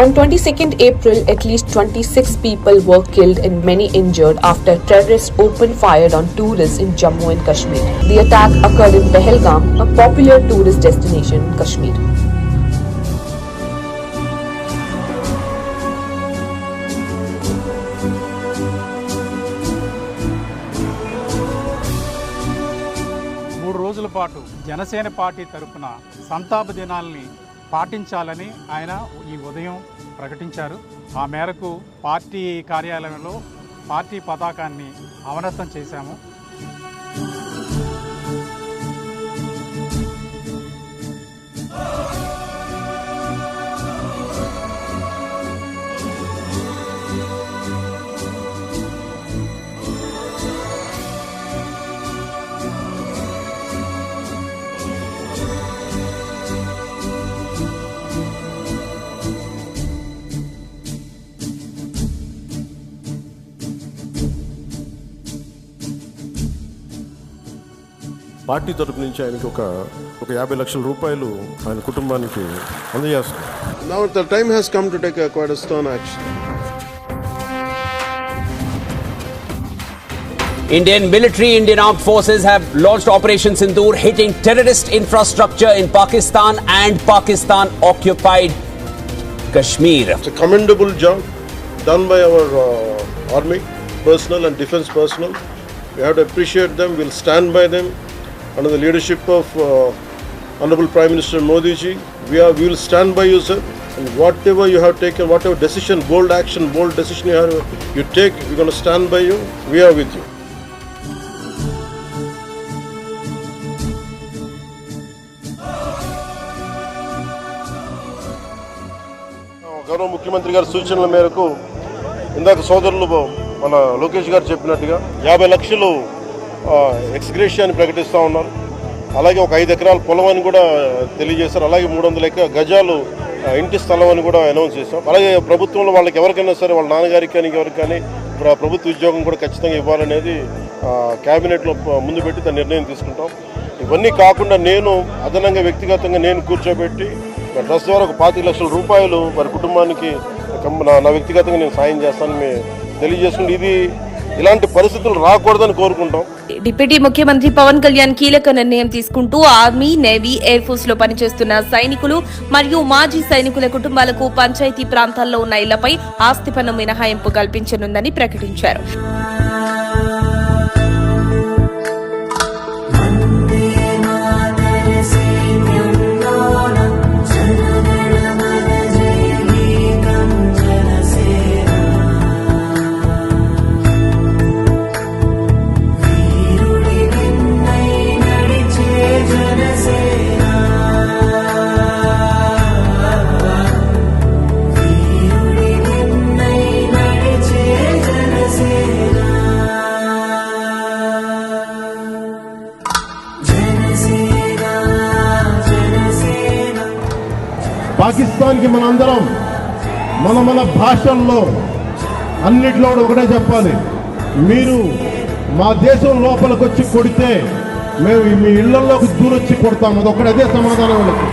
On 22nd April, at least 26 people were killed and many injured after terrorists opened fire on tourists in Jammu and Kashmir. The attack occurred in Pehelgam, a popular tourist destination in Kashmir. మూడు రోజుల పాటు Janasena party తరఫున సంతాప దినాల్ని పాటించాలని ఆయన ఈ ఉదయం ప్రకటించారు. ఆ మేరకు పార్టీ కార్యాలయంలో పార్టీ పతాకాన్ని అవనతం చేశాము. పార్టీ తరపు నుంచి ఆయనకి ఒక ఒక యాభై లక్షల రూపాయలు ఆయన కుటుంబానికి అందజేస్తారు Now the time has come to take a quite a stern action. Indian military, Indian armed forces have launched Operation Sindoor, hitting terrorist infrastructure in Pakistan and Pakistan occupied Kashmir. It's a commendable job done by our uh, army personnel and defense personnel. We have to appreciate them. We'll stand by them Under the leadership of uh, Honorable Prime Minister Modi ji. We are. We will stand by you, sir. And whatever you have taken, whatever decision, bold action, bold decision you have, you take, we're going to stand by you. We are with you. గౌరవ ముఖ్యమంత్రి గారి సూచనల మేరకు ఇందాక సోదరులు మన లోకేష్ గారు చెప్పినట్టుగా యాభై లక్షలు ఎక్స్గ్రేషియాన్ని ప్రకటిస్తూ ఉన్నారు. అలాగే ఒక ఐదు ఎకరాల పొలం అని కూడా తెలియజేశారు. అలాగే మూడు వందల గజాలు ఇంటి స్థలం అని కూడా అనౌన్స్ చేశాం అలాగే ప్రభుత్వంలో వాళ్ళకి ఎవరికైనా సరే వాళ్ళ నాన్నగారికి కానీ ఎవరికి కానీ ప్రభుత్వ ఉద్యోగం కూడా ఖచ్చితంగా ఇవ్వాలనేది క్యాబినెట్లో ముందు పెట్టి దాని నిర్ణయం తీసుకుంటాం. ఇవన్నీ కాకుండా నేను అదనంగా వ్యక్తిగతంగా నేను కూర్చోబెట్టి డ్రస్ ట్రస్ట్ ద్వారా ఒక పాతిక లక్షల రూపాయలు మరి కుటుంబానికి నా నా వ్యక్తిగతంగా నేను సాయం చేస్తానని తెలియజేసుకుంటే ఇది ఇలాంటి పరిస్థితులు రాకూడదని కోరుకుంటాం. డిప్యూటీ ముఖ్యమంత్రి పవన్ కళ్యాణ్ కీలక నిర్ణయం తీసుకుంటూ ఆర్మీ నేవీ ఎయిర్ ఫోర్స్లో పనిచేస్తున్న సైనికులు మరియు మాజీ సైనికుల కుటుంబాలకు పంచాయతీ ప్రాంతాల్లో ఉన్న ఇళ్ళపై ఆస్తి పన్ను మినహాయింపు కల్పించనుందని ప్రకటించారు. పాకిస్తాన్కి మనందరం మన మన భాషల్లో అన్నిట్లో ఒకటే చెప్పాలి. మీరు మా దేశం లోపలికి వచ్చి కొడితే మేము మీ ఇళ్ళలోకి దూరొచ్చి కొడతాం. అది ఒకటే సమాధానం వాళ్ళకి.